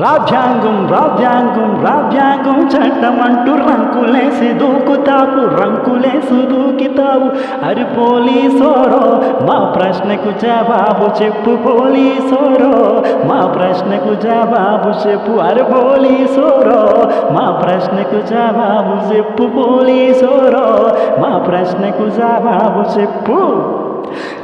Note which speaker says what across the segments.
Speaker 1: రాజ్యాంగం రాజ్యాంగం రాజ్యాంగం చట్టం అంటూ రంకులేసి దూకుతావు రంకులేసి దూకితావు. అరి పోలీసోరో మా ప్రశ్నకు జవాబు చెప్పు పోలీసోరో మా ప్రశ్నకు జవాబు చెప్పు. అరి పోలీసోరో మా ప్రశ్నకు జవాబు చెప్పు పోలీసోరో మా ప్రశ్నకు జవాబు చెప్పు.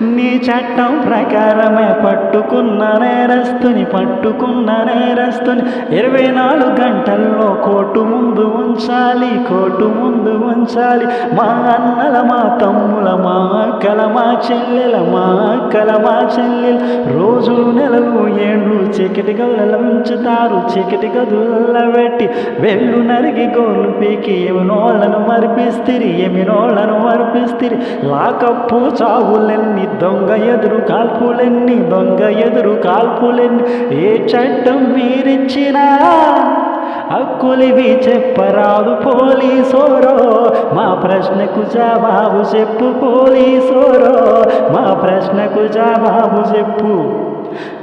Speaker 1: నీ చట్టం ప్రకారమే పట్టుకున్న నేరస్తుని పట్టుకున్న నేరస్తుని. ఇరవై నాలుగు గంటల్లో కోర్టు ముందు ఉంచాలి కోటు ముందు ఉంచాలి మా అన్నల మా తమ్ముల మా అక్కల మా చెల్లెల మా అక్కల మా చెల్లెలు. రోజు నెలలు ఏండ్లు చీకటి గదుల ఉంచుతారు. చీకటి గదుల పెట్టి వెళ్ళు నరిగి గోళ్ళు పీకి ఎమినోళ్ళను మరిపిస్తిరి ఎమినోళ్ళను మరిపిస్తిరి. లాకప్పు చావులెన్ని దొంగ ఎదురు కాల్పులెన్ని దొంగ ఎదురు కాల్పులెన్ని. ఏ చట్టం మీరిచ్చినా హక్కులివి చెప్పరాదు పోలీసోరో. మా ప్రశ్నకు జవాబు చెప్పు పోలీసోరో. మా ప్రశ్నకు జవాబు చెప్పు.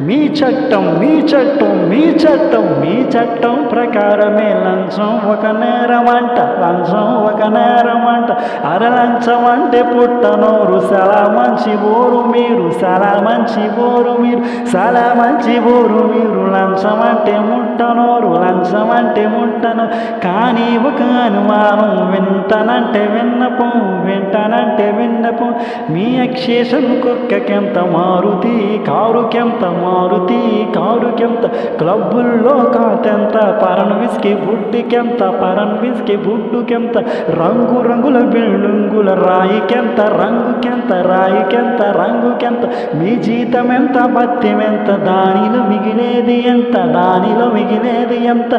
Speaker 1: మీ చట్టం మీ చట్టం మీ చట్టం మీ చట్టం ప్రకారమే లంచం ఒక నేరం అంట లంచం ఒక నేరం అంట. అర లంచం అంటే పుట్టనోరు చాలా మంచి ఊరు మీరు చాలా మంచి ఊరు మీరు చాలా మంచి ఊరు మీరు. లంచం అంటే ముట్టనోరు లంచం అంటే ముట్టను. కానీ ఒక అనుమానం వింటానంటే విన్నపం వింటానంటే విన్నపం. మీ అక్షేషం కుక్కకెంత మారుతి కారుకెంత మారుతి కారుకెంత క్లబ్బుల్లో కాటెంత పరన్ విస్కి బుడ్డికెంత పరన్ విస్కి బుడ్డుకెంత రంగు రంగుల బిల్డింగుల రాయికెంత రంగుకెంత రాయికెంత రంగుకెంత మీ జీతం ఎంత బత్యమెంత దానిలో మిగిలేది ఎంత దానిలో మిగిలేది ఎంత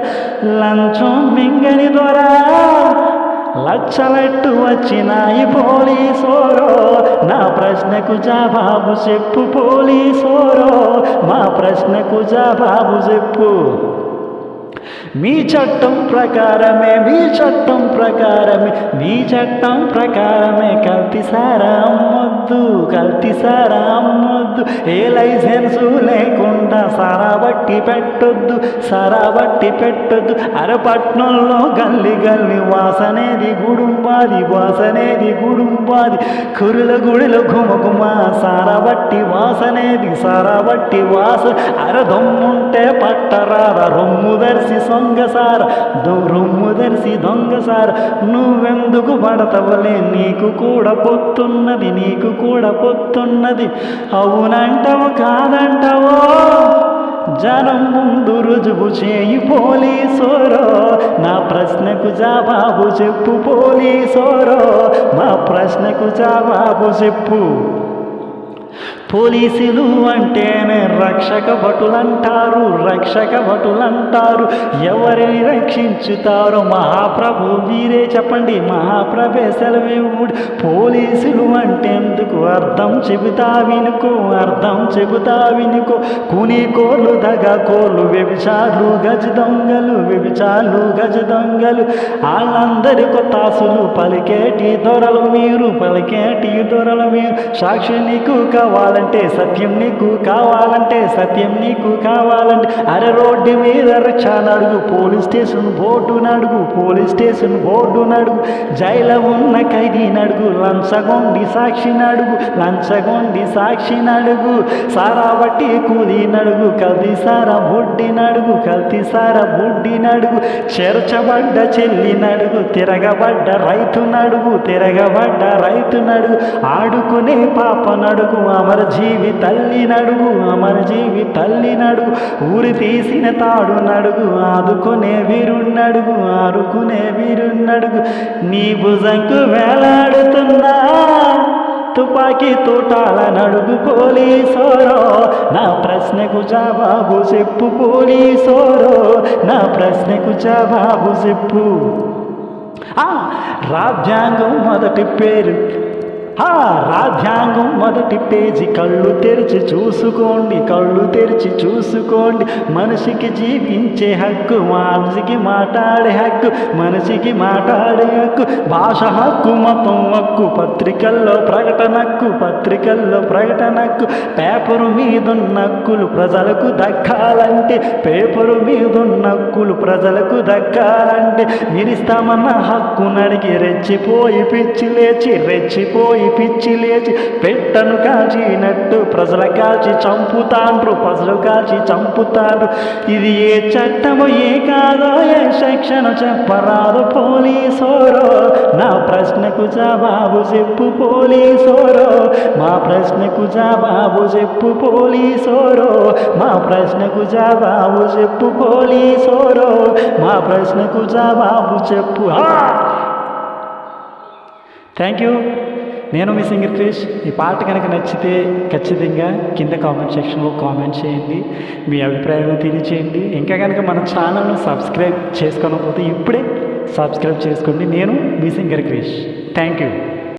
Speaker 1: లంచం మింగని ద్వారా లక్షలెట్టు వచ్చినాయి పోలీసోరో? నా ప్రశ్నకు జవాబు చెప్పు పోలీసోరో. మా ప్రశ్నకు జవాబు చెప్పు. మీ చట్టం ప్రకారమే మీ చట్టం ప్రకారమే మీ చట్టం ప్రకారమే కల్తీ అమ్మద్దు కల్తీ సారా అమ్మొద్దు ఏ లైసెన్సు లేకుండా సారా బట్టి పెట్టొద్దు సారా బట్టి పెట్టొద్దు అరపట్నంలో గల్లి గల్లి వాసనేది గుడుంబాది వాసనేది గుడుంబాది. కురుల గుడిలో గుమగుమ సారా బట్టి వాసనేది సారా బట్టి వాస అరదొమ్ముంటే పట్టరార రొమ్ము దర్శి సొంగసార. రొమ్ము దర్శి దొంగసార. నువ్వెందుకు పడతవలే? నీకు కూడా పొత్తున్నది నీకు కూడా పొత్తున్నది. అవునంటావు కాదంటావో? జనం ముందు రుజువు చేయి పోలీసోరో. నా ప్రశ్నకు జవాబు చెప్పు పోలీసోరో. మా ప్రశ్నకు జవాబు చెప్పు. పోలీసులు అంటేనే రక్షక భటులంటారు రక్షక భటులంటారు. ఎవరిని రక్షించుతారో మహాప్రభు వీరే చెప్పండి మహాప్రభే సెలవివుడు పోలీసులు అంటే ఎందుకు అర్థం చెబుతా వినుకో అర్థం చెబుతా వినుకో. కుని కోళ్ళు దగ కోళ్ళు వ్యభిచారులు గజ దొంగలు వ్యభిచారులు గజ దొంగలు. వాళ్ళందరి కొత్తాసులు పలికేటి దొరలు మీరు పలికేటి దొరలు మీరు. సాక్షి నీకు కావాలంటే సత్యం నీకు కావాలంటే సత్యం నీకు కావాలంటే. అరే రోడ్డు మీద రక్షణ అడుగు పోలీస్ స్టేషన్ బోర్డు నడుగు పోలీస్ స్టేషన్ బోర్డు నడుగు జైలు ఉన్న ఖైదీ నడుగు లంచగొండి సాక్షి నడుగు లంచగొండి సాక్షి నడుగు సారా బట్టి కూలి నడుగు కల్తీ సారా బుడ్డి నడుగు కల్తీ సారా బుడ్డి నడుగు చెరచబడ్డ చెల్లి నడుగు తిరగబడ్డ రైతు నడుగు తిరగబడ్డ రైతు నడుగు ఆడుకునే పాప నడుగు అమర జీవి తల్లి నడుగు అమర జీవి తల్లి నడుగు ఊరి తీసిన తాడు నడుగు ఆదుకునే వీరున్నడుగు ఆరుకునే వీరున్నడుగు నీ భుజంకు వేలాడుతున్నా తుపాకీ తోటాల నడుగు పోలీసోరో. నా ప్రశ్నకు జవాబు చెప్పు పోలీసోరో. నా ప్రశ్నకు జవాబు చెప్పు. ఆ, రాజ్యాంగం మొదటి పేరు. ఆ రాజ్యాంగం మొదటి పేజీ కళ్ళు తెరిచి చూసుకోండి కళ్ళు తెరిచి చూసుకోండి. మనిషికి జీవించే హక్కు మనిషికి మాట్లాడే హక్కు మనిషికి మాట్లాడే హక్కు. భాష హక్కు మతం హక్కు పత్రికల్లో ప్రకటన హక్కు పత్రికల్లో ప్రకటన హక్కు. పేపరు మీదున్న హక్కులు ప్రజలకు దక్కాలంటే పేపరు మీదున్న హక్కులు ప్రజలకు దక్కాలంటే. మీరిస్తామన్న హక్కు నడిగి రెచ్చిపోయి పిచ్చి లేచి రెచ్చిపోయి పిచ్చి లేచి పెట్టను కాచినట్టు. ప్రజల కాల్చి చంపుతాండ్రు ప్రజలు కాల్చి చంపుతాండ్రు. ఇది ఏ చట్టము ఏ కాదో ఏ శిక్షణ చెప్పరాదు పోలీసోరో. నా ప్రశ్నకు జవాబు చెప్పు పోలీసోరో. మా ప్రశ్నకు జవాబు చెప్పు పోలీసోరో. మా ప్రశ్నకు జవాబు చెప్పు పోలీసోరో. మా ప్రశ్నకు జవాబు చెప్పు. థ్యాంక్ యూ నేను మీ సింగర్ క్రిష్. ఈ పాట కనుక నచ్చితే ఖచ్చితంగా కింద కామెంట్ సెక్షన్లో కామెంట్ చేయండి. మీ అభిప్రాయాలను తెలియచేయండి. ఇంకా కనుక మన ఛానల్ను సబ్స్క్రైబ్ చేసుకోకపోతే ఇప్పుడే సబ్స్క్రైబ్ చేసుకోండి. నేను మీ సింగర్ క్రిష్. Thank you